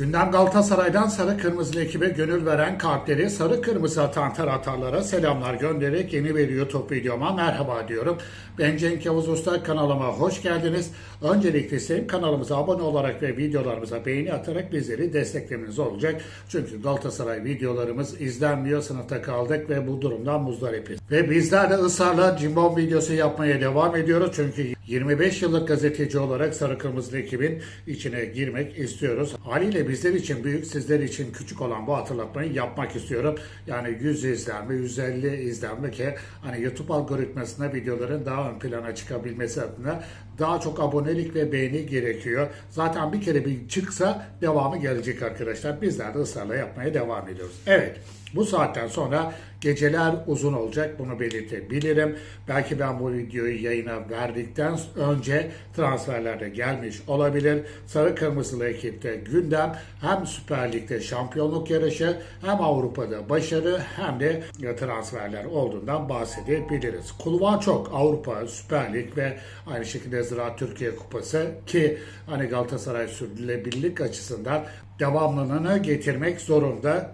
Gündem Galatasaray'dan sarı kırmızılı ekibe gönül veren kalpleri sarı kırmızı atan taraftarlara selamlar göndererek yeni bir YouTube videoma merhaba diyorum. Ben Cenk Yavuz Usta kanalıma hoş geldiniz. Öncelikle isterim kanalımıza abone olarak ve videolarımıza beğeni atarak bizleri desteklemeniz olacak. Çünkü Galatasaray videolarımız izlenmiyor, sınıfta kaldık ve bu durumdan muzdaripiz. Ve bizler de ısrarla cimbom videosu yapmaya devam ediyoruz. Çünkü 25 yıllık gazeteci olarak sarı kırmızılı ekibin içine girmek istiyoruz. Haliyle bizler için büyük, sizler için küçük olan bu hatırlatmayı yapmak istiyorum. Yani 100 izlenme, 150 izlenme ki hani YouTube algoritmasında videoların daha ön plana çıkabilmesi adına daha çok abonelik ve beğeni gerekiyor. Zaten bir kere bir çıksa devamı gelecek arkadaşlar. Bizler de ısrarla yapmaya devam ediyoruz. Evet. Bu saatten sonra geceler uzun olacak bunu belirtebilirim. Belki ben bu videoyu yayına verdikten önce transferlerde gelmiş olabilir. Sarı Kırmızılı ekipte gündem hem Süper Lig'de şampiyonluk yarışı hem Avrupa'da başarı hem de transferler olduğundan bahsedebiliriz. Kulvar çok Avrupa, Süper Lig ve aynı şekilde Ziraat Türkiye Kupası ki hani Galatasaray sürdürülebilirlik açısından devamlılığını getirmek zorunda.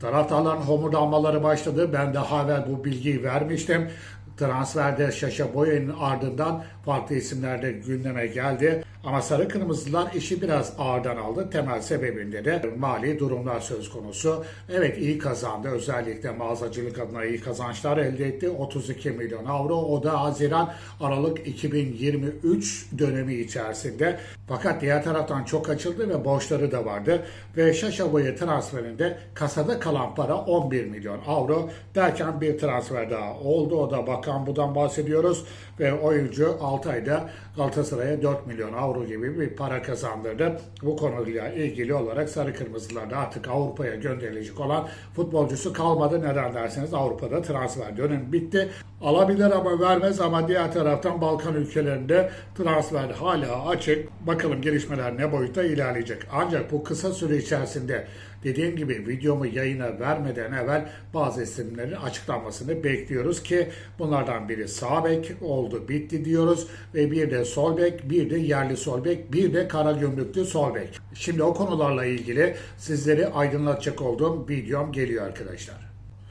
Taraftarların homurdanmaları başladı. Ben daha evvel bu bilgiyi vermiştim. Transferde Şaşa Boya'nın ardından farklı isimlerde gündeme geldi. Ama Sarı Kırmızılar işi biraz ağırdan aldı. Temel sebebinde de mali durumlar söz konusu. Evet iyi kazandı. Özellikle mağazacılık adına iyi kazançlar elde etti. 32 milyon avro. O da Haziran Aralık 2023 dönemi içerisinde. Fakat diğer taraftan çok açıldı ve borçları da vardı. Ve Şaşa Boya transferinde kasada kalan para 11 milyon avro derken bir transfer daha oldu. O da Bakan Bu'dan bahsediyoruz. Ve oyuncu 6 ayda Galatasaray'a 4 milyon avro gibi bir para kazandırdı. Bu konuyla ilgili olarak Sarı Kırmızılar'da artık Avrupa'ya gönderilecek olan futbolcusu kalmadı. Neden derseniz Avrupa'da transfer dönemi bitti. Alabilir ama vermez ama diğer taraftan Balkan ülkelerinde transfer hala açık. Bakalım gelişmeler ne boyutta ilerleyecek. Ancak bu kısa süre içerisinde dediğim gibi videomu yayına vermeden evvel bazı isimlerin açıklanmasını bekliyoruz ki bunlardan biri sağ bek oldu bitti diyoruz ve bir de sol bek, bir de yerli sol bek, bir de kara gümrüklü sol bek. Şimdi o konularla ilgili sizleri aydınlatacak olduğum videom geliyor arkadaşlar.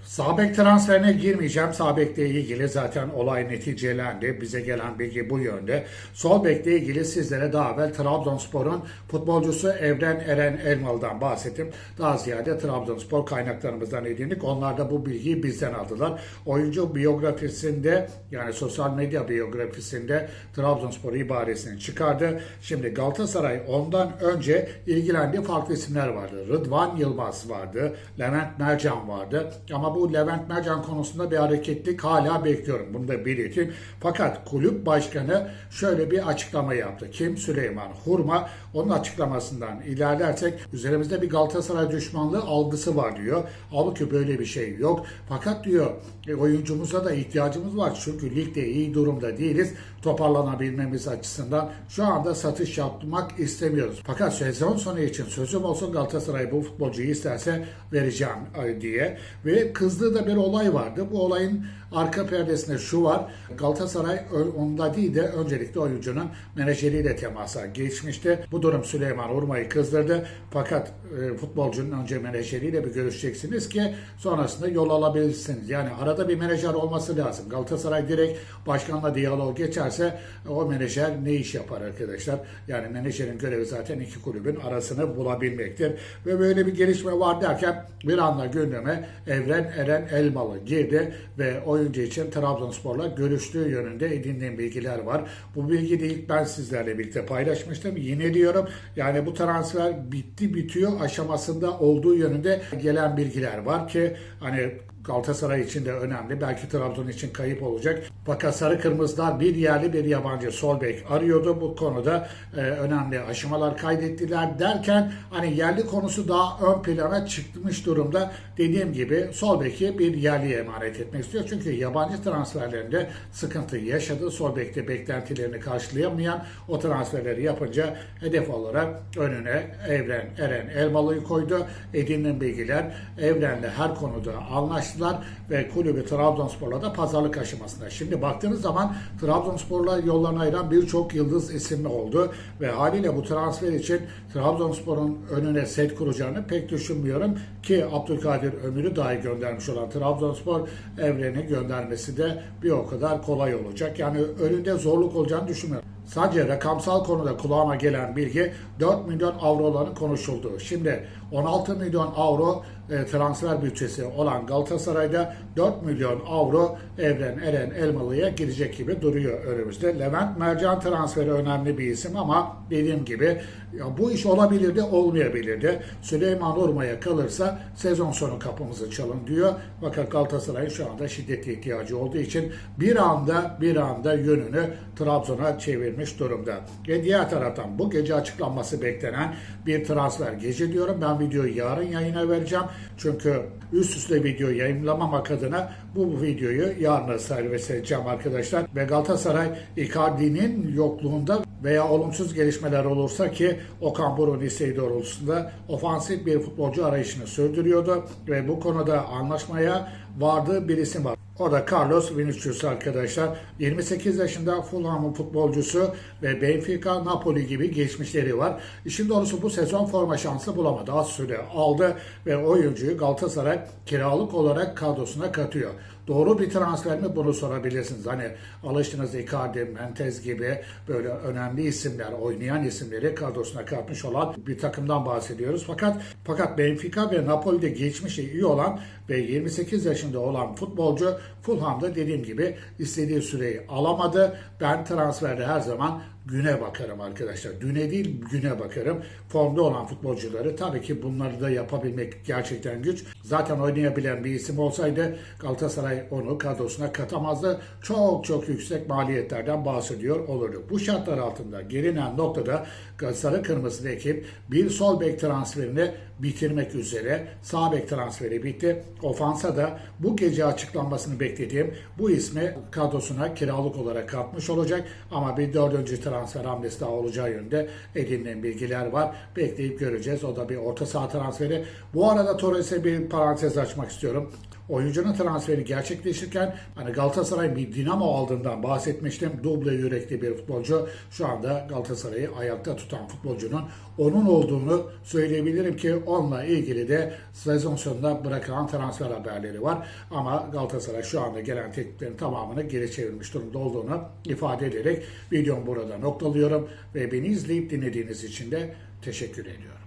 Sabek transferine girmeyeceğim. Sağ bekle ilgili zaten olay neticelendi. Bize gelen bilgi bu yönde. Sol bekle ilgili sizlere daha evvel Trabzonspor'un futbolcusu Evren Eren Elmalı'dan bahsettim. Daha ziyade Trabzonspor kaynaklarımızdan edindik. Onlar da bu bilgiyi bizden aldılar. Oyuncu biyografisinde yani sosyal medya biyografisinde Trabzonspor ibaresini çıkardı. Şimdi Galatasaray ondan önce ilgilendiği farklı isimler vardı. Rıdvan Yılmaz vardı. Levent Mercan vardı. Ama bu Levent Mercan konusunda bir hareketlik hala bekliyorum. Bunu da belirteyim. Fakat kulüp başkanı şöyle bir açıklama yaptı. Kim? Süleyman Hurma. Onun açıklamasından ilerlersek üzerimizde bir Galatasaray düşmanlığı algısı var diyor. Halbuki böyle bir şey yok. Fakat diyor e, oyuncumuza da ihtiyacımız var. Çünkü ligde iyi durumda değiliz. Toparlanabilmemiz açısından şu anda satış yapmak istemiyoruz. Fakat sezon sonu için sözüm olsun Galatasaray bu futbolcuyu isterse vereceğim e, diye. Ve kızdığı da bir olay vardı. Bu olayın arka perdesinde şu var. Galatasaray onda değil de öncelikle oyuncunun menajeriyle temasa geçmişti. Bu durum Süleyman Urma'yı kızdırdı. Fakat e, futbolcunun önce menajeriyle bir görüşeceksiniz ki sonrasında yol alabilirsiniz. Yani arada bir menajer olması lazım. Galatasaray direkt başkanla diyalog geçerse o menajer ne iş yapar arkadaşlar? Yani menajerin görevi zaten iki kulübün arasını bulabilmektir. Ve böyle bir gelişme var derken bir anda gündeme Evren Eren Elmalı girdi ve oyuncu için Trabzonspor'la görüştüğü yönünde edindiğim bilgiler var. Bu bilgi de ilk ben sizlerle birlikte paylaşmıştım. Yine diyorum yani bu transfer bitti bitiyor aşamasında olduğu yönünde gelen bilgiler var ki hani Galatasaray için de önemli. Belki Trabzon için kayıp olacak. Fakat Sarı Kırmızılar bir yerli bir yabancı sol bek arıyordu. Bu konuda e, önemli aşamalar kaydettiler derken hani yerli konusu daha ön plana çıkmış durumda. Dediğim gibi sol beki bir yerliye emanet etmek istiyor. Çünkü yabancı transferlerinde sıkıntı yaşadı. Sol bekte beklentilerini karşılayamayan o transferleri yapınca hedef olarak önüne Evren Eren Elmalı'yı koydu. Edinilen bilgiler Evren'le her konuda anlaştı anlaştılar ve kulübü Trabzonspor'la da pazarlık aşamasında. Şimdi baktığınız zaman Trabzonspor'la yollarını ayıran birçok yıldız isimli oldu ve haliyle bu transfer için Trabzonspor'un önüne set kuracağını pek düşünmüyorum ki Abdülkadir Ömür'ü dahi göndermiş olan Trabzonspor evreni göndermesi de bir o kadar kolay olacak. Yani önünde zorluk olacağını düşünmüyorum. Sadece rakamsal konuda kulağıma gelen bilgi 4 milyon avroların konuşulduğu. Şimdi 16 milyon avro e, transfer bütçesi olan Galatasaray'da 4 milyon avro Evren Eren Elmalı'ya girecek gibi duruyor önümüzde. Levent Mercan transferi önemli bir isim ama dediğim gibi ya bu iş olabilirdi olmayabilirdi. Süleyman Urma'ya kalırsa sezon sonu kapımızı çalın diyor. Fakat Galatasaray'ın şu anda şiddetli ihtiyacı olduğu için bir anda bir anda yönünü Trabzon'a çevirmiş durumda. Ve diğer taraftan bu gece açıklanması beklenen bir transfer gece diyorum. Ben videoyu yarın yayına vereceğim. Çünkü üst üste video yayınlamamak adına bu videoyu yarına servis edeceğim arkadaşlar. Ve Galatasaray Icardi'nin yokluğunda veya olumsuz gelişmeler olursa ki Okan Buruk'un isteği doğrultusunda ofansif bir futbolcu arayışını sürdürüyordu ve bu konuda anlaşmaya vardığı bir isim var. O da Carlos Vinicius arkadaşlar. 28 yaşında Fulham'ın futbolcusu ve Benfica, Napoli gibi geçmişleri var. İşin doğrusu bu sezon forma şansı bulamadı. Az süre aldı ve oyuncuyu Galatasaray kiralık olarak kadrosuna katıyor. Doğru bir transfer mi bunu sorabilirsiniz. Hani alıştığınız Icardi, Mentez gibi böyle önemli isimler, oynayan isimleri kadrosuna katmış olan bir takımdan bahsediyoruz. Fakat fakat Benfica ve Napoli'de geçmişi iyi olan ve 28 yaşında olan futbolcu Fulham'da dediğim gibi istediği süreyi alamadı. Ben transferde her zaman güne bakarım arkadaşlar. Düne değil güne bakarım. Formda olan futbolcuları tabii ki bunları da yapabilmek gerçekten güç. Zaten oynayabilen bir isim olsaydı Galatasaray onu kadrosuna katamazdı. Çok çok yüksek maliyetlerden bahsediyor olurdu. Bu şartlar altında gelinen noktada Sarı Kırmızılı ekip bir sol bek transferini bitirmek üzere. Sağ bek transferi bitti. Ofansa da bu gece açıklanmasını beklediğim bu ismi kadrosuna kiralık olarak katmış olacak. Ama bir dördüncü transfer hamlesi daha olacağı yönde edinilen bilgiler var. Bekleyip göreceğiz. O da bir orta saha transferi. Bu arada Torres'e bir parantez açmak istiyorum oyuncunun transferi gerçekleşirken hani Galatasaray bir Dinamo aldığından bahsetmiştim. Duble yürekli bir futbolcu. Şu anda Galatasaray'ı ayakta tutan futbolcunun onun olduğunu söyleyebilirim ki onunla ilgili de sezon sonunda bırakılan transfer haberleri var. Ama Galatasaray şu anda gelen tekliflerin tamamını geri çevirmiş durumda olduğunu ifade ederek videomu burada noktalıyorum ve beni izleyip dinlediğiniz için de teşekkür ediyorum.